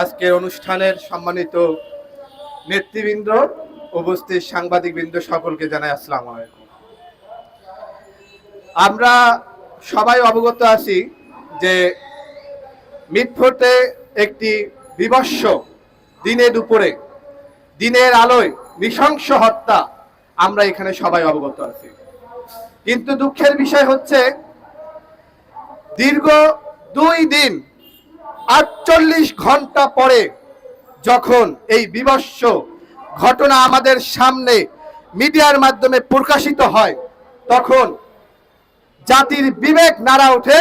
আজকের অনুষ্ঠানের সম্মানিত নেতৃবৃন্দ, উপস্থিত সাংবাদিকবৃন্দ সকলকে জানাই আসসালামু আমরা সবাই অবগত আছি যে মিটফোর্টে একটি বিভৎস দিনে দুপুরে দিনের আলোয় নৃশংস হত্যা আমরা এখানে সবাই অবগত আছি। কিন্তু দুঃখের বিষয় হচ্ছে, দীর্ঘ দুই দিন আটচল্লিশ ঘণ্টা পরে যখন এই বিভৎস ঘটনা আমাদের সামনে মিডিয়ার মাধ্যমে প্রকাশিত হয়, তখন জাতির বিবেক নাড়া ওঠে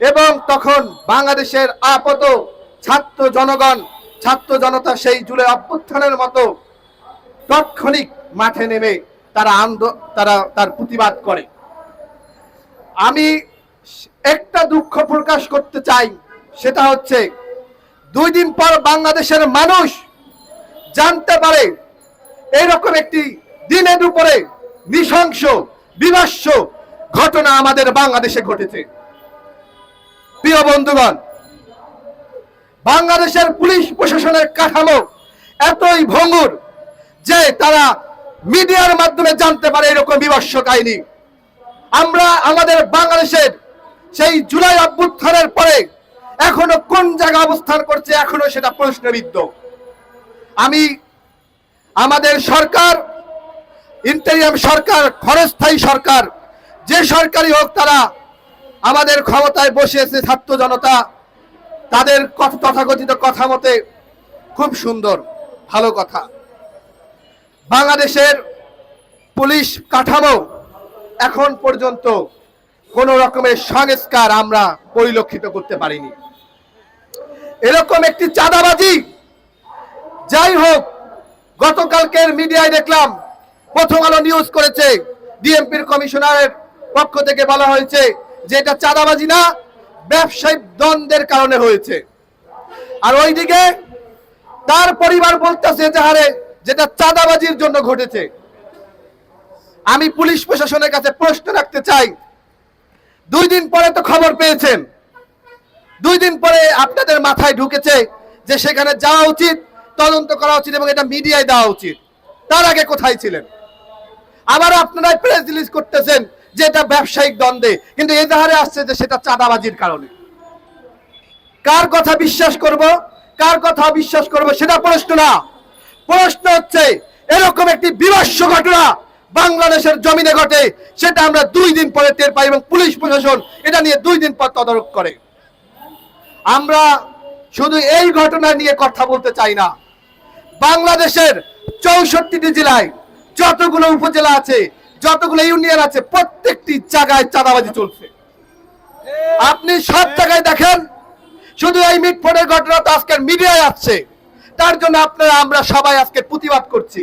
এবং তখন বাংলাদেশের আপত ছাত্র জনগণ, ছাত্র জনতা সেই জুড়ে অভ্যুত্থানের মতো তাৎক্ষণিক মাঠে নেমে তারা আন্দ, তারা, তার প্রতিবাদ করে। আমি একটা দুঃখ প্রকাশ করতে চাই। সেটা হচ্ছে দুই দিন পর বাংলাদেশের মানুষ জানতে পারে এরকম একটি দিনের দুপুরে নৃশংস, বিভৎস ঘটনা আমাদের বাংলাদেশে ঘটেছে। প্রিয় বন্ধুগণ, বাংলাদেশের পুলিশ প্রশাসনের কাঠামো এতই ভঙ্গুর যে তারা মিডিয়ার মাধ্যমে জানতে পারে এরকম বিভৎস কাহিনী। আমরা আমাদের বাংলাদেশের সেই জুলাই অভ্যুত্থানের পরে এখনও কোন জায়গায় অবস্থান করছে এখনও সেটা প্রশ্নবিদ্ধ। আমি আমাদের সরকার, ইন্টারিয়াম সরকার, ক্ষণস্থায়ী সরকার, যে সরকারই হোক তারা আমাদের ক্ষমতায় বসিয়েছে ছাত্র জনতা, তাদের কথা- তথাকথিত কথা মতে খুব সুন্দর, ভালো কথা। বাংলাদেশের পুলিশ কাঠামো এখন পর্যন্ত কোন রকমের সংস্কার আমরা পরিলক্ষিত করতে পারিনি। এরকম একটি চাঁদাবাজি। যাই হোক, গতকালকের মিডিয়ায় দেখলাম, প্রথম আলো নিউজ করেছে, ডিএমপির কমিশনারের পক্ষ থেকে বলা হয়েছে যে এটা চাঁদাবাজি না, ব্যবসায়িক দ্বন্দ্বের কারণে হয়েছে। আর ওইদিকে তার পরিবার বলতেছে যে হারে যেটা চাঁদাবাজির জন্য ঘটেছে। আমি পুলিশ প্রশাসনের কাছে প্রশ্ন রাখতে চাই। দুই দিন পরে তো খবর পেয়েছেন। দুই দিন পরে আপনাদের মাথায় ঢুকেছে যে সেখানে যাওয়া উচিত, তদন্ত করা উচিত এবং এটা মিডিয়ায় দেওয়া উচিত। তার আগে কোথায় ছিলেন? আবার আপনারা প্রেস রিলিজ করতেছেন যে এটা ব্যবসায়িক দ্বন্দ্বে, কিন্তু এজাহারে আসছে যে সেটা চাঁদাবাজির কারণে। কার কথা বিশ্বাস করব, কার কথা বিশ্বাস করব সেটা প্রশ্ন না। প্রশ্ন হচ্ছে, এরকম একটি বিভৎস ঘটনা বাংলাদেশের জমিনে ঘটে, সেটা আমরা দুই দিন পরে টের পাই এবং পুলিশ প্রশাসন এটা নিয়ে দুই দিন পর তদারক করে। আমরা শুধু এই ঘটনা নিয়ে কথা বলতে চাই না। বাংলাদেশের চৌষট্টিটি জেলায় যতগুলো উপজেলা আছে, যতগুলো ইউনিয়ন আছে, প্রত্যেকটি জায়গায় চাঁদাবাজি চলছে। আপনি সব জায়গায় দেখেন, শুধু এই মিটফোনের ঘটনা তো আজকের মিডিয়ায় আসছে। তার জন্য আপনারা, আমরা সবাই আজকে প্রতিবাদ করছি।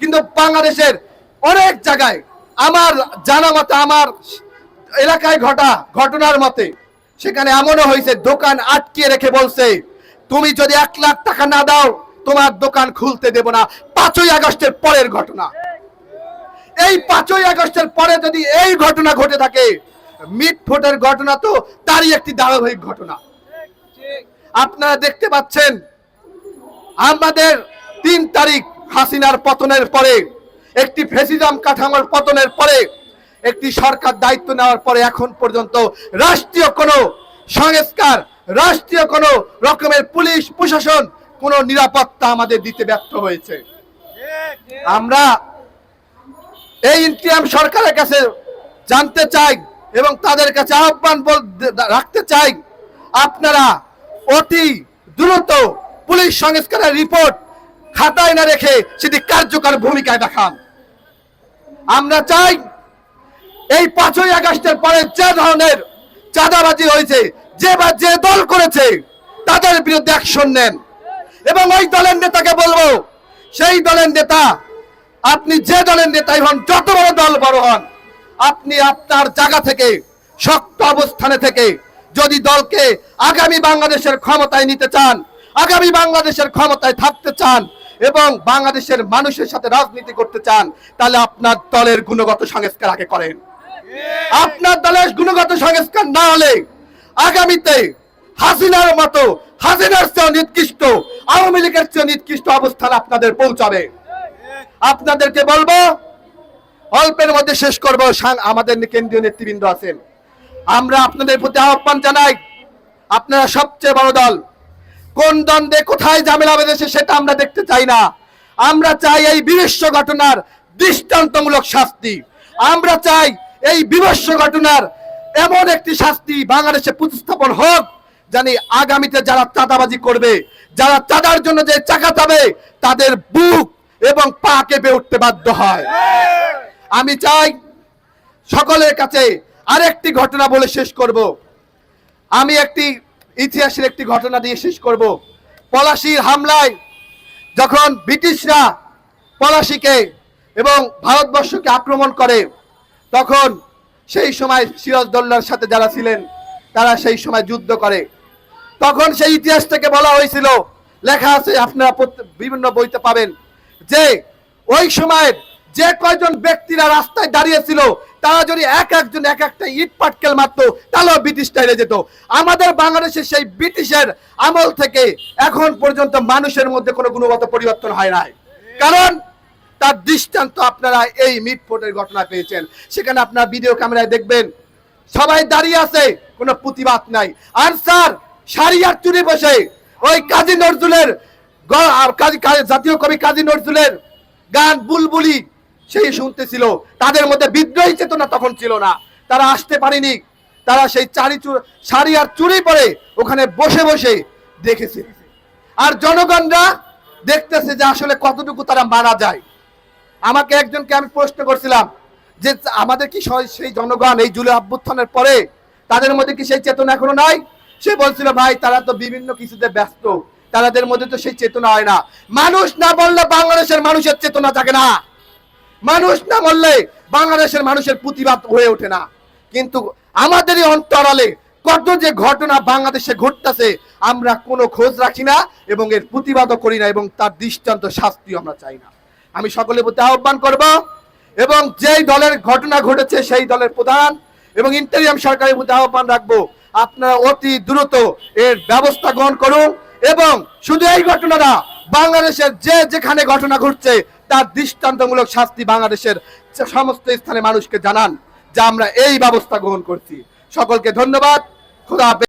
কিন্তু বাংলাদেশের অনেক জায়গায় আমার জানা মতে, আমার এলাকায় ঘটা, ঘটনার মতে সেখানে এমনও হয়েছে, দোকান আটকিয়ে রেখে বলছে, তুমি যদি এক লাখ টাকা না দাও, তোমার দোকান খুলতে দেব না। পাঁচই আগস্টের পরের ঘটনা। এই পাঁচই আগস্টের পরে যদি এই ঘটনা ঘটে থাকে মিটফোটের ঘটনা তো তারই একটি ধারাবাহিক ঘটনা। আপনারা দেখতে পাচ্ছেন, আমাদের তিন তারিখ হাসিনার পতনের পরে, একটি ফেসিজম কাঠামোর পতনের পরে একটি সরকার দায়িত্ব নেওয়ার পরে এখন পর্যন্ত রাষ্ট্রীয় কোনো সংস্কার, রাষ্ট্রীয় কোনো রকমের পুলিশ, প্রশাসন কোনো নিরাপত্তা আমাদের দিতে ব্যর্থ হয়েছে। আমরা এই ইন্টিয়াম সরকারের কাছে জানতে চাই এবং তাদের কাছে আহ্বান রাখতে চাই, আপনারা অতি দ্রুত পুলিশ সংস্কারের রিপোর্ট খাতায় না রেখে সেটি কার্যকর ভূমিকায় দেখান। আমরা চাই এই পাঁচই আগস্টের পরে যে ধরনের চাঁদাবাজি হয়েছে, যে বা যে দল করেছে, তাদের বিরুদ্ধে অ্যাকশন নেন। এবং ওই দলের নেতাকে বলব, সেই দলের নেতা, আপনি যে দলের নেতাই হন, যত বড় দল বড় হন, আপনি আপনার জায়গা থেকে, শক্ত অবস্থানে থেকে, যদি দলকে আগামী বাংলাদেশের ক্ষমতায় নিতে চান, আগামী বাংলাদেশের ক্ষমতায় থাকতে চান, এবং বাংলাদেশের মানুষের সাথে রাজনীতি করতে চান, তাহলে আপনার দলের গুণগত সংস্কার আগে করেন। আপনার দলের গুণগত সংস্কার না হলে আগামীতে হাসিনার মতো হাসিনার চেয়ে নিকৃষ্ট আওয়ামী লীগের চেয়ে নিকৃষ্ট অবস্থান আপনাদের পৌঁছাবে। আপনাদেরকে বলব অল্পের মধ্যে শেষ করব আমাদের কেন্দ্রীয় নেতৃবৃন্দ আছেন। আমরা আপনাদের প্রতি আহ্বান জানাই আপনারা সবচেয়ে বড় দল। কোন দ্বন্দ্বে কোথায় ঝামেলা বেঁধেছে সেটা আমরা দেখতে চাই না। আমরা চাই এই বিভৎস ঘটনার দৃষ্টান্তমূলক শাস্তি। আমরা চাই এই বিভৎস ঘটনার এমন একটি শাস্তি বাংলাদেশে প্রতিস্থাপন হোক, জানি আগামীতে যারা চাঁদাবাজি করবে, যারা চাঁদার জন্য যে চাকা যাবে তাদের বুক এবং পা কেঁপে উঠতে বাধ্য হয়। আমি চাই সকলের কাছে আরেকটি ঘটনা বলে শেষ করব। আমি একটি ইতিহাসের একটি ঘটনা দিয়ে শেষ করব। পলাশির হামলায় যখন ব্রিটিশরা পলাশিকে এবং ভারতবর্ষকে আক্রমণ করে তখন সেই সময় সিরাজদৌল্লার সাথে যারা ছিলেন, তারা সেই সময় যুদ্ধ করে। তখন সেই ইতিহাস থেকে বলা হয়েছিল, লেখা আছে, আপনারা বিভিন্ন বইতে পাবেন, যে ওই সময়ের যে কয়জন ব্যক্তিরা রাস্তায় দাঁড়িয়েছিল, তারা যদি এক একজন এক একটা ইট পাটকেল মারতো, তাহলেও ব্রিটিশটা হেরে যেত। আমাদের বাংলাদেশে সেই ব্রিটিশের আমল থেকে এখন পর্যন্ত মানুষের মধ্যে কোনো গুণগত পরিবর্তন হয় নাই। কারণ তার দৃষ্টান্ত আপনারা এই মিটফোর্টের ঘটনা পেয়েছেন। সেখানে আপনারা ভিডিও ক্যামেরায় দেখবেন, সবাই দাঁড়িয়ে আছে, কোনো প্রতিবাদ নাই। আনসার আর চুরি বসে, ওই কাজী নজরুলের আর জাতীয় কবি কাজী নজরুলের গান বুলবুলি, সেই শুনতেছিল। তাদের মধ্যে বিদ্রোহী চেতনা তখন ছিল না। তারা আসতে পারেনি। তারা সেই চারি শাড়ি আর চুরি পরে ওখানে বসে বসে দেখেছে। আর জনগণরা দেখতেছে যে আসলে কতটুকু তারা মারা যায়। আমাকে একজনকে আমি প্রশ্ন করছিলাম যে আমাদের কি সেই জনগণ এই জুলাই অভ্যুত্থানের পরে তাদের মধ্যে কি সেই চেতনা এখনও নাই? সে বলছিল, ভাই, তারা তো বিভিন্ন কিছুতে ব্যস্ত। তাদের মধ্যে তো সেই চেতনা হয় না। মানুষ না বললে বাংলাদেশের মানুষের চেতনা থাকে না। মানুষ না বললে বাংলাদেশের মানুষের প্রতিবাদ হয়ে ওঠে না। কিন্তু আমাদেরই অন্তরালে কত যে ঘটনা বাংলাদেশে ঘটতেছে, আমরা কোনো খোঁজ রাখি না এবং এর প্রতিবাদও করি না এবং তার দৃষ্টান্ত শাস্তিও আমরা চাই না। আমি সকলের প্রতি আহ্বান করব এবং যেই দলের ঘটনা ঘটেছে সেই দলের প্রধান এবং ইন্টারিয়াম সরকারের প্রতি আহ্বান রাখব। আপনারা অতি দ্রুত এর ব্যবস্থা গ্রহণ করুন এবং শুধু এই ঘটনা বাংলাদেশের যে যেখানে ঘটনা ঘটছে তার দৃষ্টান্তমূলক শাস্তি বাংলাদেশের সমস্ত স্থানে মানুষকে জানান, যা আমরা এই ব্যবস্থা গ্রহণ করছি। সকলকে ধন্যবাদ। খুদা।